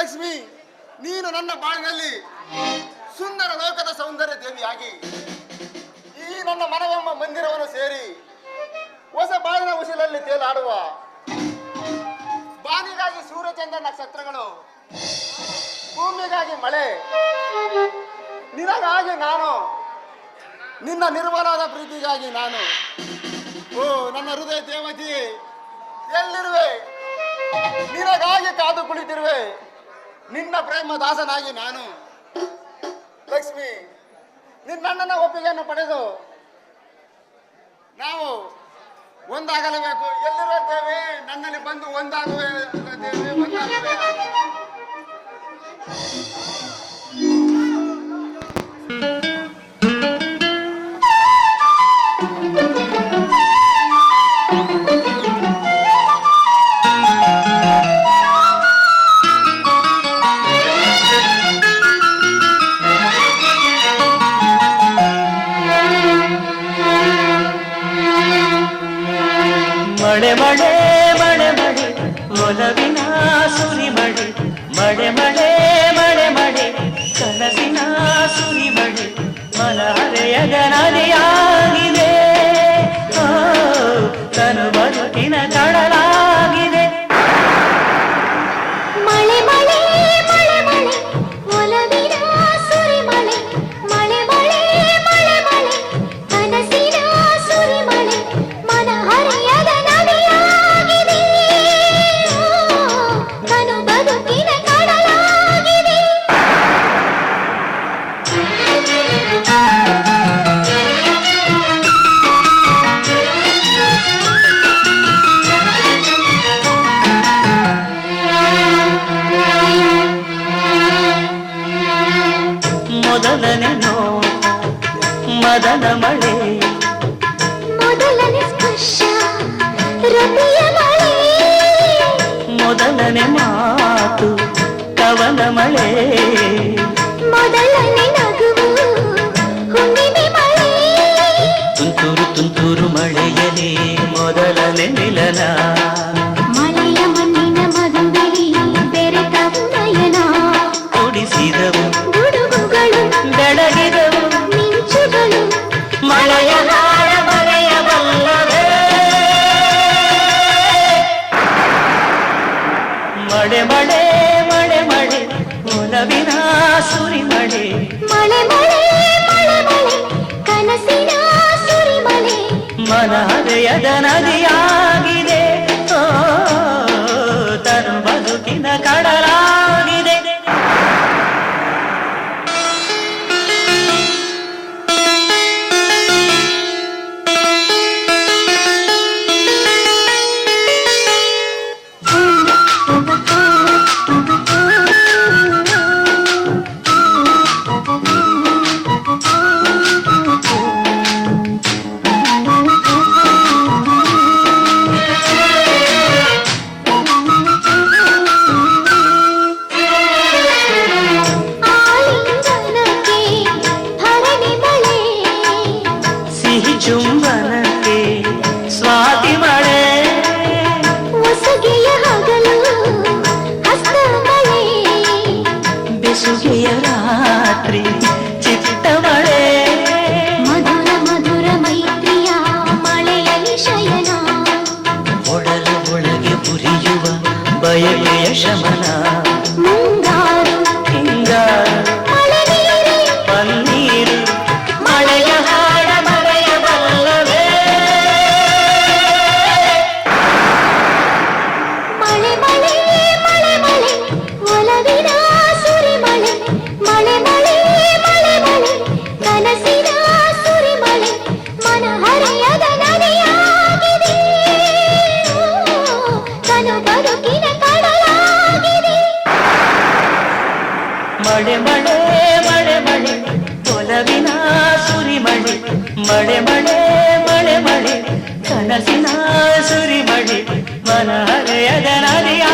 ಲಕ್ಷ್ಮಿ, ನೀನು ನನ್ನ ಬಾಳಿನಲ್ಲಿ ಸುಂದರ ಲೋಕದ ಸೌಂದರ್ಯ ದೇವಿಯಾಗಿ, ಈ ನನ್ನ ಮನವೆಂಬ ಮಂದಿರವನ್ನು ಸೇರಿ ಹೊಸ ಬಾಳಿನ ಉಸಿಲಲ್ಲಿ ತೇಲಾಡುವ ಬಾನಿಗಾಗಿ ಸೂರ್ಯಚಂದ್ರ ನಕ್ಷತ್ರಗಳು, ಭೂಮಿಗಾಗಿ ಮಳೆ, ನಿನಗಾಗಿ ನಾನು, ನಿನ್ನ ನಿರ್ಮಲಾದ ಪ್ರೀತಿಗಾಗಿ ನಾನು. ಓ, ನನ್ನ ಹೃದಯ ದೇವತಿ ಎಲ್ಲಿರುವೆ? ನಿನಗಾಗಿ ಕಾದು ಕುಳಿತಿರುವೆ. ನಿನ್ನ ಪ್ರೇಮ ದಾಸನಾಗಿ ನಾನು. ಲಕ್ಷ್ಮಿ ನಿನ್ನಣ್ಣನ ಒಪ್ಪಿಗೆಯನ್ನು ಪಡೆದು ನಾವು ಒಂದಾಗಲೇಬೇಕು. ಎಲ್ಲಿರುತ್ತೇವೆ? ನನ್ನಲ್ಲಿ ಬಂದು ಒಂದಾಗುವೆ ಒಂದಾಗುವೆ. ಸುರಿ ಮಳೆ ಮಳೆ ಮಳೆ ಮಳೆ ಮಳೆ ಕನಸಿನ ಸುರಿ ಮಳೆ ಮನಹರೆಯದ ನದಿಯಾಗಿದೆ ಮದನ ಮಳೆ ಮೊದಲನೇ ಸ್ಪರ್ಶ ರತಿಯ ಮಳೆ ಮೊದಲನೆ ಮಾತು ಕವನ ಮಳೆ ಒಲವಿನ ಸುರಿ ಮಳೆ ಮಳೆ ಮಳೆ ಮಳೆ ಮಳೆ ಕನಸಿನ ಸುರಿಮಳೆ. ಮನ ಹೃದಯದ ನದಿಯಾಗಿದೆ. ತನು ಬದುಕಿನ ಕಡಲಾಗಿದೆ భయమేయ శమనా? ಮಳೆ ಮಳೆ ಮಳೆ ಮಳೆ ಕೊಲವಿನ ಸುರಿ ಮಳೆ ಮಳೆ ಮಳೆ ಮಳೆ ಮಳೆ ಕನಸಿನ ಸುರಿ ಮಳೆ ಮನ ಹರೆಯದ ನದಿಯ